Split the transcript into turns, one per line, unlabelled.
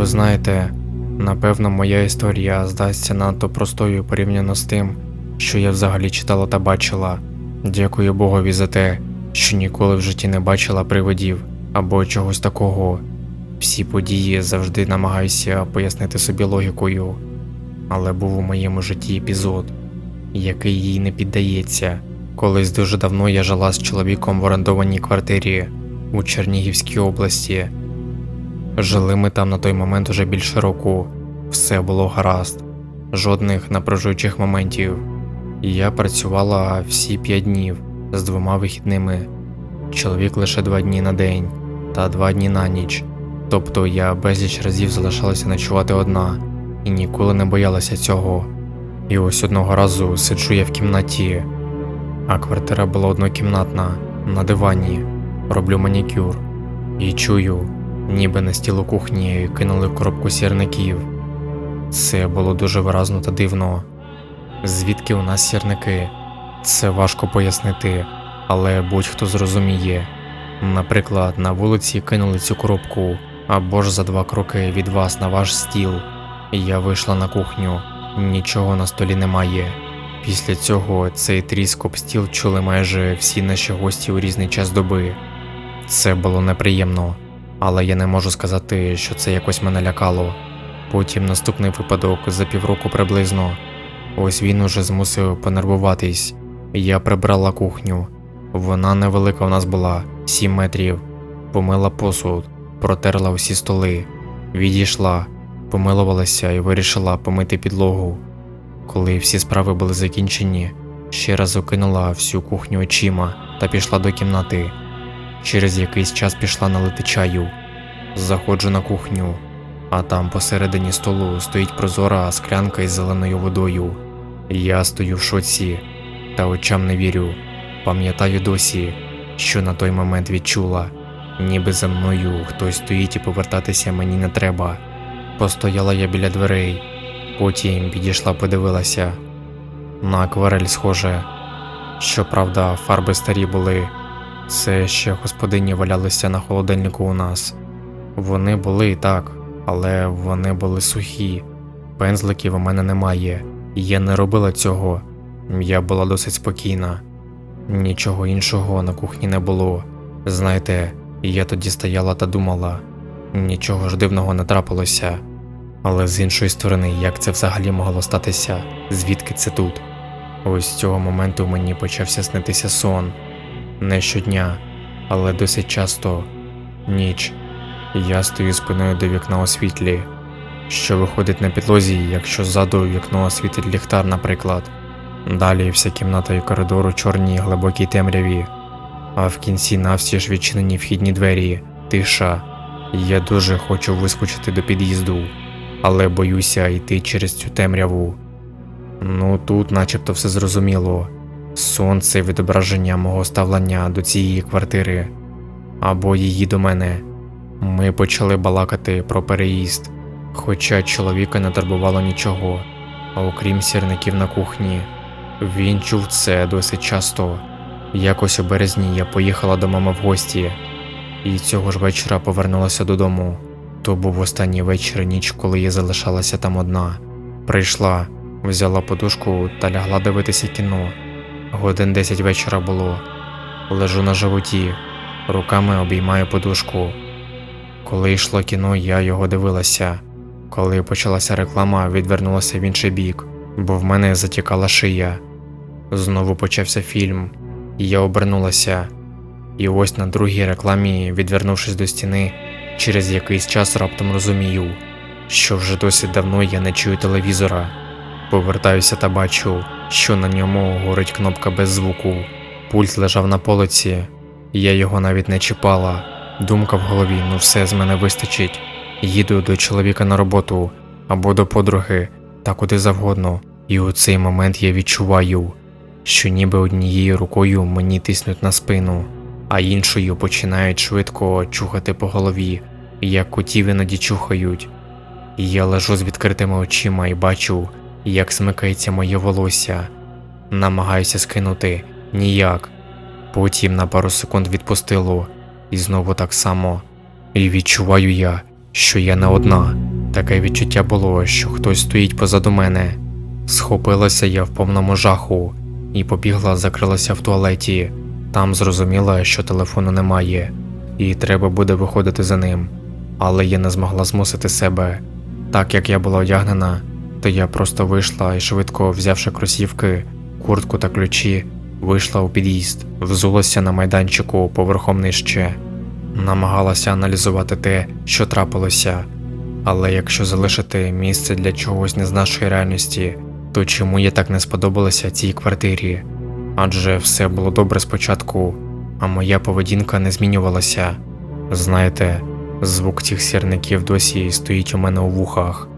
Ви знаєте, напевно, моя історія здасться надто простою порівняно з тим, що я взагалі читала та бачила. Дякую Богові за те, що ніколи в житті не бачила привидів або чогось такого. Всі події завжди намагаюся пояснити собі логікою, але був у моєму житті епізод, який їй не піддається. Колись дуже давно я жила з чоловіком в орендованій квартирі у Чернігівській області. Жили ми там на той момент уже більше року, все було гаразд, жодних напружуючих моментів. Я працювала всі п'ять днів з двома вихідними, чоловік лише два дні на день та два дні на ніч. Тобто я безліч разів залишалася ночувати одна і ніколи не боялася цього. І ось одного разу сиджу я в кімнаті, а квартира була однокімнатна, на дивані, роблю манікюр і чую, ніби на стіл у кухні кинули коробку сірників. Це було дуже виразно та дивно. Звідки у нас сірники? Це важко пояснити, але будь-хто зрозуміє. Наприклад, на вулиці кинули цю коробку або ж за два кроки від вас на ваш стіл. Я вийшла на кухню, нічого на столі немає. Після цього цей тріск об стіл чули майже всі наші гості у різний час доби. Це було неприємно, але я не можу сказати, що це якось мене лякало. Потім наступний випадок за півроку приблизно. Ось він уже змусив понервуватись. Я прибрала кухню. Вона невелика у нас була 7 метрів. Помила посуд, протерла усі столи, відійшла, помилувалася і вирішила помити підлогу. Коли всі справи були закінчені, ще раз окинула всю кухню очима та пішла до кімнати. Через якийсь час пішла налити чаю. Заходжу на кухню, а там посередині столу стоїть прозора склянка із зеленою водою. Я стою в шоці та очам не вірю. Пам'ятаю досі, що на той момент відчула, ніби за мною хтось стоїть і повертатися мені не треба. Постояла я біля дверей, потім підійшла, подивилася. На акварель схоже. Щоправда, фарби старі були. Це ще господині валялися на холодильнику у нас. Вони були так, але вони були сухі. Пензликів у мене немає. Я не робила цього. Я була досить спокійна. Нічого іншого на кухні не було. Знаєте, я тоді стояла та думала, нічого ж дивного не трапилося. Але з іншої сторони, як це взагалі могло статися? Звідки це тут? Ось з цього моменту мені почався снитися сон. Не щодня, але досить часто ніч. Я стою спиною до вікна у світлі, що виходить на підлозі, якщо ззаду вікно освітить ліхтар, наприклад. Далі вся кімната і коридор у чорній глибокій темряві, а в кінці навсі ж відчинені вхідні двері, тиша. Я дуже хочу вискочити до під'їзду, але боюся йти через цю темряву. Ну тут начебто все зрозуміло. Сон це відображення мого ставлення до цієї квартири або її до мене. Ми почали балакати про переїзд, хоча чоловіка не турбувало нічого, окрім сірників на кухні. Він чув це досить часто. Якось у березні я поїхала до мами в гості, і цього ж вечора повернулася додому. То був останній вечір ніч, коли я залишалася там одна. Прийшла, взяла подушку та лягла дивитися кіно. Годин десять вечора було. Лежу на животі, руками обіймаю подушку. Коли йшло кіно, я його дивилася. Коли почалася реклама, відвернулася в інший бік, бо в мене затікала шия. Знову почався фільм, і я обернулася. І ось на другій рекламі, відвернувшись до стіни, через якийсь час раптом розумію, що вже досить давно я не чую телевізора. Повертаюся та бачу, що на ньому горить кнопка без звуку. Пульт лежав на полиці, я його навіть не чіпала. Думка в голові, ну все з мене вистачить. Їду до чоловіка на роботу або до подруги, та куди завгодно. І у цей момент я відчуваю, що ніби однією рукою мені тиснуть на спину, а іншою починають швидко чухати по голові, як котів іноді чухають. І я лежу з відкритими очима і бачу, як смикається моє волосся. Намагаюся скинути ніяк. Потім на пару секунд відпустило, і знову так само. І відчуваю я, що я не одна, Таке відчуття було, що хтось стоїть позаду мене. Схопилася я в повному жаху і побігла, закрилася в туалеті. Там зрозуміла, що телефону немає, і треба буде виходити за ним. Але я не змогла змусити себе. Так як я була одягнена, то я просто вийшла і швидко, взявши кросівки, куртку та ключі, вийшла у під'їзд, взулася на майданчику поверхом нижче, намагалася аналізувати те, що трапилося. Але якщо залишити місце для чогось не з нашої реальності, то чому я так не сподобалася цій квартирі? Адже все було добре спочатку, а моя поведінка не змінювалася. Знаєте, звук цих сірників досі стоїть у мене у вухах.